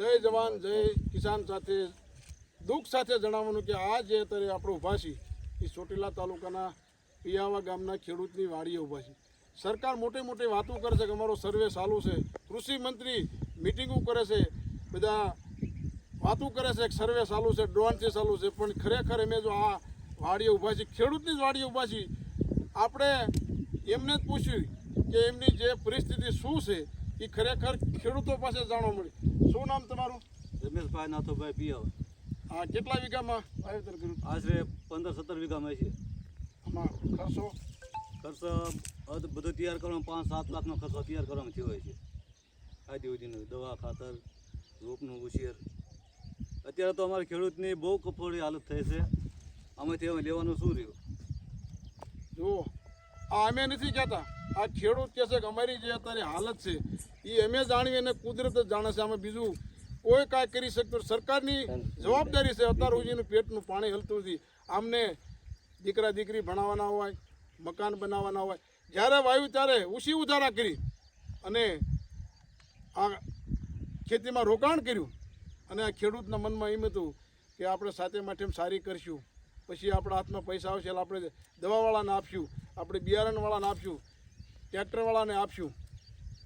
જય જવાન, જય કિસાન સાથે. દુઃખ સાથે જણાવવાનું કે આ જે અત્યારે આપણો ઊભા છીએ, એ ચોટીલા તાલુકાના પિયાવા ગામના ખેડૂતની વાડીએ ઊભા છે સરકાર મોટી મોટી વાતો કરે છે કે અમારો સર્વે ચાલુ છે. કૃષિ મંત્રી મિટિંગો કરે છે. બધા વાતો કરે છે કે સર્વે ચાલુ છે ડ્રોનથી ચાલુ છે. પણ ખરેખર અમે જો આ વાડીએ ઊભા છીએ, ખેડૂતની જ વાડીએ ઊભા છીએ, આપણે એમને જ પૂછ્યું કે એમની જે પરિસ્થિતિ શું છે? એ ખરેખર ખેડૂતો પાસે જાણવા મળી. શું નામ તમારું? રમેશભાઈ નાથોભાઈ પિયાવ આ કેટલા વીઘામાં વાવેતર કર્યું? આશરે પંદર સત્તર વીઘામાં છે. આમાં ખર્ચો? ખર્ચ બધું તૈયાર કરવામાં પાંચ સાત લાખનો ખર્ચો તૈયાર કરવામાં થયો હોય છે. આદિ સુધીનો દવા ખાતર રોપનું ઉછેર. અત્યારે તો અમારા ખેડૂતની બહુ કફોડી હાલત થઈ છે. આમાંથી અમે લેવાનું શું રહ્યું? જુઓ આ અમે નથી કહેતા. આ ખેડૂત કહે છે કે અમારી જે અત્યારે હાલત છે એ અમે જાણીએ અને કુદરત જ જાણે છે. અમે બીજું કોઈ કાંઈ કરી શકતું સરકારની જવાબદારી છે. અત્યાર સુધીનું પેટનું પાણી હલતું નથી. આમને દીકરા, દીકરી ભણાવવાના હોય, મકાન બનાવવાના હોય. જ્યારે વાયુ ત્યારે ઉછી ઉધારા કરી અને આ ખેતીમાં રોકાણ કર્યું. અને આ ખેડૂતના મનમાં એમ હતું કે આપણે સાથે માટે સારી કરશું. પછી આપણા હાથમાં પૈસા આવશે એટલે આપણે દવાવાળાને આપશું. આપણે બિયારણવાળાને આપશું. ટ્રેક્ટરવાળાને આપશું.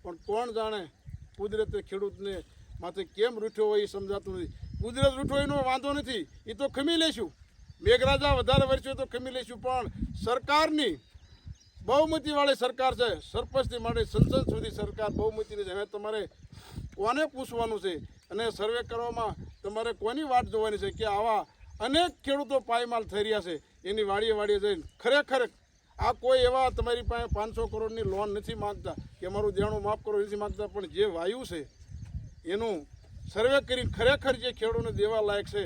પણ કોણ જાણે કુદરતે ખેડૂતને માથે કેમ રૂઠ્યો હોય એ સમજાતું નથી. કુદરત રૂઠો એનો વાંધો નથી, એ તો ખમી લેશું મેઘરાજા વધારે વરસ્યો તો ખમી લેશું પણ સરકારની બહુમતીવાળી સરકાર છે સરપંચથી માંડી સંસદ સુધી સરકાર બહુમતીની છે. હવે તમારે કોને પૂછવાનું છે અને સર્વે કરવામાં તમારે કોની વાટ જોવાની છે કે આવા અનેક ખેડૂતો પાયમાલ થઈ રહ્યા છે? એની વાડીએ વાડીએ જઈને ખરેખર આ કોઈ એવા તમારી પાસે પાંચસો કરોડની લોન નથી માગતા કે અમારું દેણું માફ કરો નથી માગતા, પણ જે વાયુ છે, એનું સર્વે કરી ખરેખર જે ખેડૂતને દેવા લાયક છે,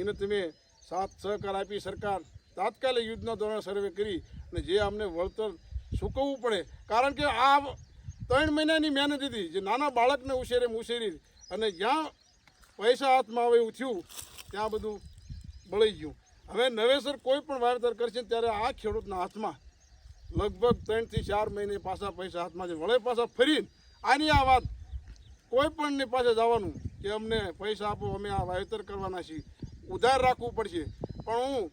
એને તમે સાથ સહકાર આપી સરકાર તાત્કાલિક યુદ્ધના ધોરણે સર્વે કરી અને જે અમને વળતર ચૂકવવું પડે. કારણ કે આ ત્રણ મહિનાની મહેનત હતી, જે નાના બાળકને ઉછેરે ઉછેરી અને જ્યાં પૈસા હાથમાં આવે એવું થયું, ત્યાં બધું બળી ગયું. હવે નવેસર કોઈ પણ વાવેતર કરશે ત્યારે આ ખેડૂતના હાથમાં લગભગ ત્રણથી ચાર મહિને પાછા પૈસા હાથમાં છે. વળે પાછા ફરીને આની આ વાત કોઈ પણની પાસે જવાનું કે અમને પૈસા આપો, અમે આ વાવેતર કરવાના છીએ. ઉધાર રાખવું પડશે. પણ હું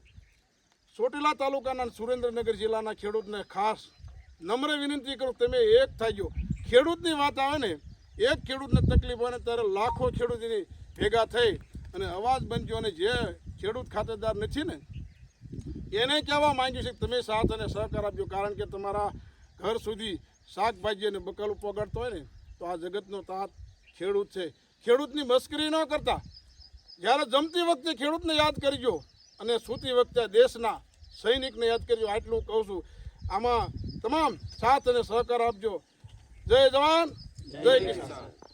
ચોટીલા તાલુકાના સુરેન્દ્રનગર જિલ્લાના ખેડૂતને ખાસ નમ્ર વિનંતી કરું, તમે એક થાજો ખેડૂતની વાત આવે ને, એક ખેડૂતને તકલીફ હોય ત્યારે લાખો ખેડૂતની ભેગા થઈ અને અવાજ બનજો અને જે ખેડૂત ખાતેદાર નથી ને, એને કહેવા માંગ્યું છે કે તમે સાથ અને સહકાર આપજો. કારણ કે તમારા ઘર સુધી શાકભાજી અને બકલ પગડતો હોય ને, તો આ જગતનો તાત ખેડૂત છે. ખેડૂતની મસ્કરી ન કરતા. જ્યારે જમતી વખતે ખેડૂતને યાદ કરજો અને સૂતી વખતે દેશના સૈનિકને યાદ કરજો. આટલું કહું છું. આમાં તમામ સાથ અને સહકાર આપજો. જય જવાન, જય કિસાન.